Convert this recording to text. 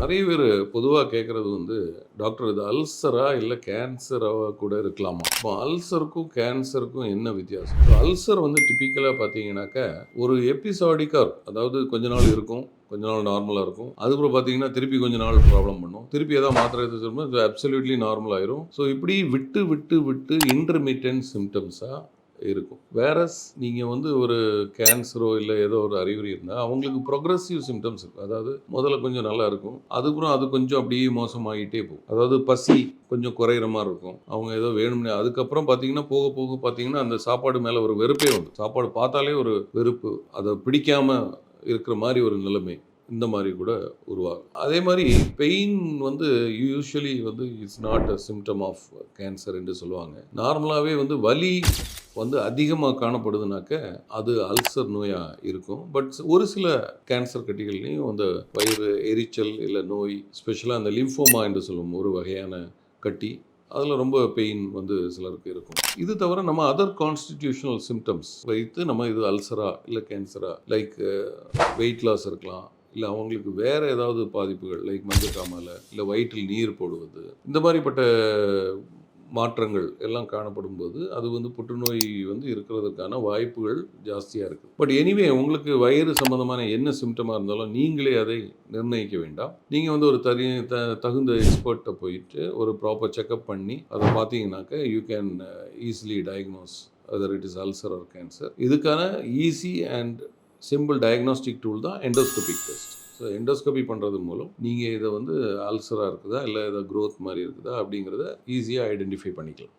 நிறைய பேர் பொதுவாக கேட்குறது வந்து டாக்டர் இது அல்சரா இல்லை கேன்சராக கூட இருக்கலாமா? இப்போ அல்சருக்கும் கேன்சருக்கும் என்ன வித்தியாசம்? இப்போ அல்சர் வந்து டிப்பிக்கலாக பார்த்தீங்கன்னாக்கா ஒரு எபிசாடிக்காக அதாவது கொஞ்ச நாள் இருக்கும் கொஞ்ச நாள் நார்மலாக இருக்கும். அதுக்கப்புறம் பார்த்தீங்கன்னா திருப்பி கொஞ்ச நாள் ப்ராப்ளம் பண்ணும். திருப்பி ஏதாவது மாத்திரை எடுத்து சொல்லும்போது அப்சல்யூட்லி நார்மல் ஆயிரும். ஸோ இப்படி விட்டு விட்டு விட்டு இன்டர்மீடியன்ட் சிம்டம்ஸாக இருக்கும். வேறஸ் நீங்கள் வந்து ஒரு கேன்சரோ இல்லை ஏதோ ஒரு அறிகுறி இருந்தால் அவங்களுக்கு ப்ரொக்ரெசிவ் சிம்டம்ஸ் இருக்கும். அதாவது முதல்ல கொஞ்சம் நல்லா இருக்கும். அதுக்கப்புறம் அது கொஞ்சம் அப்படியே மோசமாகிட்டே போகும். அதாவது பசி கொஞ்சம் குறையிற மாதிரி இருக்கும். அவங்க ஏதோ வேணும்னே அதுக்கப்புறம் பார்த்தீங்கன்னா போக போக பார்த்தீங்கன்னா அந்த சாப்பாடு மேலே ஒரு வெறுப்பே உண்டு. சாப்பாடு பார்த்தாலே ஒரு வெறுப்பு. அதை பிடிக்காமல் இருக்கிற மாதிரி ஒரு நிலைமை இந்த மாதிரி கூட உருவாகும். அதே மாதிரி பெயின் வந்து யூஸ்வலி வந்து it's not a symptom of cancer என்று சொல்லுவாங்க. நார்மலாகவே வந்து வலி வந்து அதிகமாக காணப்படுதுனாக்க அது அல்சர் நோயாக இருக்கும். பட் ஒரு சில கேன்சர் கட்டிகள்லையும் அந்த வயிறு எரிச்சல் இல்லை நோய் ஸ்பெஷலாக அந்த லிம்ஃபோமா என்று சொல்லும் ஒரு வகையான கட்டி அதில் ரொம்ப பெயின் வந்து சிலருக்கு இருக்கும். இது தவிர நம்ம அதர் கான்ஸ்டிடியூஷனல் சிம்டம்ஸ் வைத்து நம்ம இது அல்சரா இல்லை கேன்சரா லைக் வெயிட் லாஸ் இருக்கலாம் இல்லை அவங்களுக்கு வேறு ஏதாவது பாதிப்புகள் லைக் மஞ்சள் காமலை இல்லை வயிற்றில் நீர் போடுவது இந்த மாதிரிப்பட்ட மாற்றங்கள் எல்லாம் காணப்படும் போது அது வந்து புற்றுநோய் வந்து இருக்கிறதுக்கான வாய்ப்புகள் ஜாஸ்தியாக இருக்குது பட் எனிவே உங்களுக்கு வயிறு சம்மந்தமான என்ன சிம்டமாக இருந்தாலும் நீங்களே அதை நிர்ணயிக்க வேண்டாம். நீங்கள் வந்து ஒரு தனி த தகுந்த எக்ஸ்பர்ட்டை போயிட்டு ஒரு ப்ராப்பர் செக்கப் பண்ணி அதை பார்த்தீங்கன்னாக்க you can easily diagnose whether it is ulcer or cancer இதுக்கான easy and simple diagnostic tool தான் எண்டோஸ்கோபிக் டெஸ்ட் ஸோ எண்டோஸ்கோபி பண்ணுறது மூலம் நீங்கள் இதை வந்து அல்சராக இருக்குதா? இல்லை இதை க்ரோத் மாதிரி இருக்குதா? அப்படிங்கிறத ஈஸியாக ஐடென்டிஃபை பண்ணிக்கலாம்.